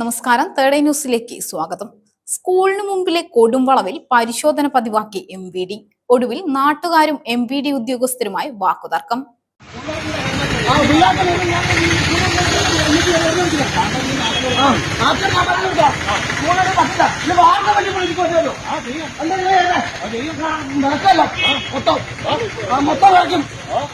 നമസ്കാരം. തേർഡ് ന്യൂസിലേക്ക് സ്വാഗതം. സ്കൂളിന് മുമ്പിലെ കൊടുംവളവിൽ പരിശോധന പതിവാക്കി എം വി ഡി. ഒടുവിൽ നാട്ടുകാരും എം വി ഡി ഉദ്യോഗസ്ഥരുമായി വാക്കുതർക്കം ആ പിള്ളേർക്ക് നിങ്ങൾ ഞാൻ എനിക്ക് വരുന്നില്ല. ആ ആദ്യം ഞാൻ പറഞ്ഞില്ല. പറ്റില്ല. ഇത് വാർത്ത വണ്ടി നടക്കല്ല. മൊത്തം. ആ, മൊത്തം വരയ്ക്കും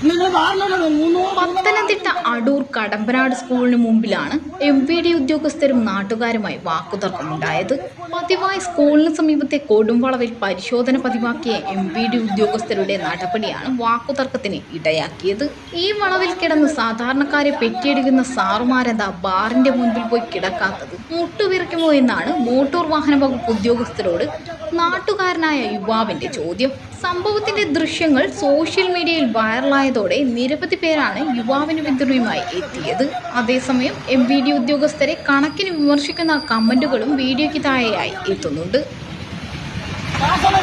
നിങ്ങൾ വാർന്നല്ലോ മൂന്നൂറ് പത്തനംതിട്ട അടൂർ കടമ്പനാട് സ്കൂളിന് മുമ്പിലാണ് എം പി ഡി ഉദ്യോഗസ്ഥരും നാട്ടുകാരുമായി വാക്കുതർക്കമുണ്ടായത്. പതിവായി സ്കൂളിന് സമീപത്തെ കൊടുംവളവിൽ പരിശോധന പതിവാക്കിയ എം പി ഡി ഉദ്യോഗസ്ഥരുടെ നടപടിയാണ് വാക്കുതർക്കത്തിന് ഇടയാക്കിയത്. ഈ വളവിൽ കിടന്ന് സാധാരണക്കാരെ പെറ്റിയെടുക്കുന്ന സാറുമാരെന്താ ബാറിന്റെ മുൻപിൽ പോയി കിടക്കാത്തത്? മുട്ടുവിറയ്ക്കുമോ എന്നാണ് മോട്ടോർ വാഹന വകുപ്പ് ഉദ്യോഗസ്ഥരോട് നാട്ടുകാരനായ യുവാവിന്റെ ചോദ്യം സംഭവത്തിന്റെ ദൃശ്യങ്ങൾ സോഷ്യൽ മീഡിയയിൽ വൈറലായതോടെ നിരവധി പേരാണ് യുവാവിന് പിന്തുണയുമായി എത്തിയത് അതേസമയം എം വി ഡി ഉദ്യോഗസ്ഥരെ കണക്കിന് വിമർശിക്കുന്ന കമന്റുകളും വീഡിയോയ്ക്ക് താഴെയായി എത്തുന്നുണ്ട് കാശുള്ള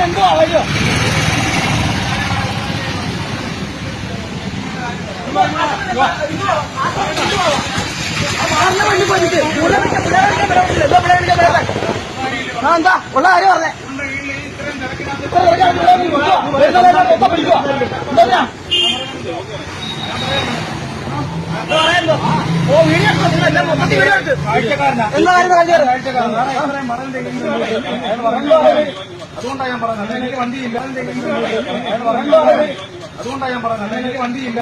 ആ ഓ വീഡിയോ അതുകൊണ്ടാണ് ഞാൻ പറഞ്ഞത്. എനിക്ക് വണ്ടിയില്ല. അതുകൊണ്ടാണ് ഞാൻ പറഞ്ഞത് എനിക്ക് വണ്ടിയില്ല.